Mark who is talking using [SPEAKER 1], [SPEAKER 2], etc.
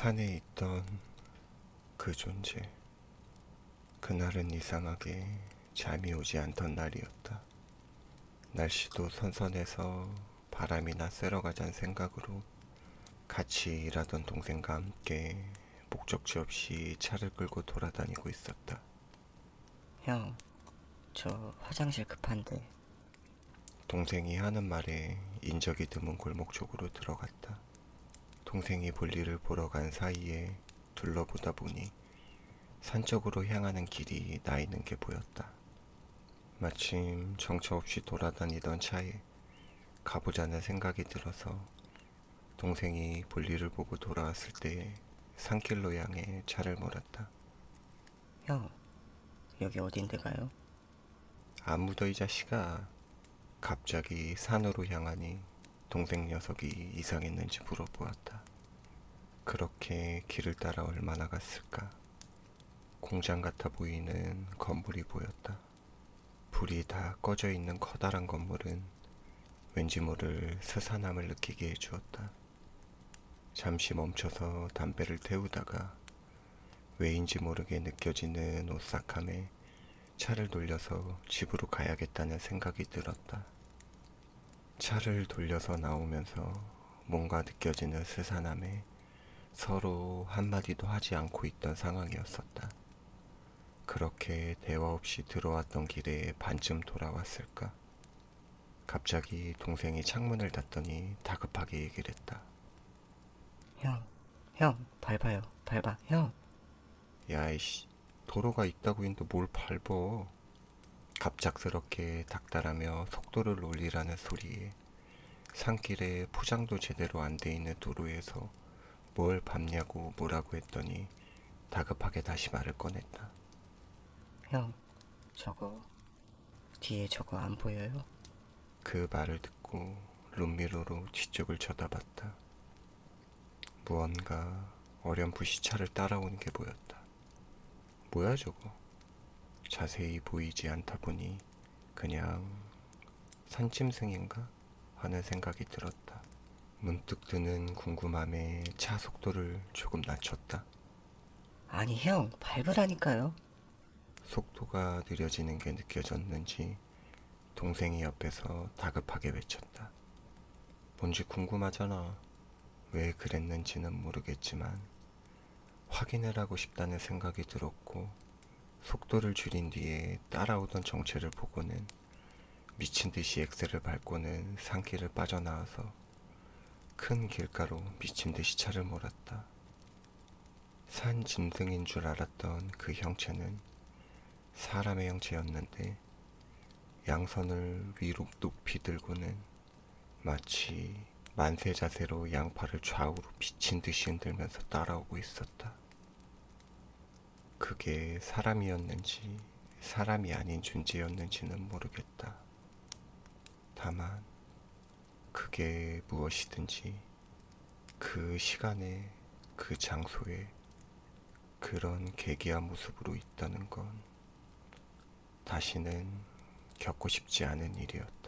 [SPEAKER 1] 산에 있던 그 존재. 그날은 이상하게 잠이 오지 않던 날이었다. 날씨도 선선해서 바람이나 쐬러 가자는 생각으로 같이 일하던 동생과 함께 목적지 없이 차를 끌고 돌아다니고 있었다.
[SPEAKER 2] 형, 저 화장실 급한데
[SPEAKER 1] 동생이 하는 말에 인적이 드문 골목 쪽으로 들어갔다. 동생이 볼일을 보러 간 사이에 둘러보다 보니 산 쪽으로 향하는 길이 나 있는 게 보였다. 마침 정처 없이 돌아다니던 차에 가보자는 생각이 들어서 동생이 볼일을 보고 돌아왔을 때 산길로 향해 차를 몰았다.
[SPEAKER 2] 형, 여기 어딘데 가요?
[SPEAKER 1] 아무도 이 자식아 갑자기 산으로 향하니 동생 녀석이 이상했는지 물어보았다. 그렇게 길을 따라 얼마나 갔을까? 공장 같아 보이는 건물이 보였다. 불이 다 꺼져 있는 커다란 건물은 왠지 모를 스산함을 느끼게 해주었다. 잠시 멈춰서 담배를 태우다가 왜인지 모르게 느껴지는 오싹함에 차를 돌려서 집으로 가야겠다는 생각이 들었다. 차를 돌려서 나오면서 뭔가 느껴지는 스산함에 서로 한마디도 하지 않고 있던 상황이었었다. 그렇게 대화 없이 들어왔던 길에 반쯤 돌아왔을까? 갑자기 동생이 창문을 닫더니 다급하게 얘기를 했다.
[SPEAKER 2] 형, 형, 밟아요, 밟아, 형.
[SPEAKER 1] 야이씨, 도로가 있다고 했는데 뭘 밟어? 갑작스럽게 닥달하며 속도를 올리라는 소리에 산길에 포장도 제대로 안 돼 있는 도로에서 뭘 밟냐고 뭐라고 했더니 다급하게 다시 말을 꺼냈다.
[SPEAKER 2] 형, 저거 뒤에 저거 안 보여요?
[SPEAKER 1] 그 말을 듣고 룸미러로 뒤쪽을 쳐다봤다. 무언가 어렴풋이 차를 따라오는 게 보였다. 뭐야 저거? 자세히 보이지 않다 보니 그냥 산짐승인가 하는 생각이 들었다. 문득 드는 궁금함에 차 속도를 조금 낮췄다.
[SPEAKER 2] 아니 형, 밟으라니까요.
[SPEAKER 1] 속도가 느려지는 게 느껴졌는지 동생이 옆에서 다급하게 외쳤다. 뭔지 궁금하잖아. 왜 그랬는지는 모르겠지만 확인을 하고 싶다는 생각이 들었고 속도를 줄인 뒤에 따라오던 정체를 보고는 미친 듯이 엑셀을 밟고는 산길을 빠져나와서 큰 길가로 미친 듯이 차를 몰았다. 산 짐승인 줄 알았던 그 형체는 사람의 형체였는데 양손을 위로 높이 들고는 마치 만세 자세로 양팔을 좌우로 미친 듯이 흔들면서 따라오고 있었다. 그게 사람이었는지 사람이 아닌 존재였는지는 모르겠다. 다만 그게 무엇이든지 그 시간에 그 장소에 그런 계기와 모습으로 있다는 건 다시는 겪고 싶지 않은 일이었다.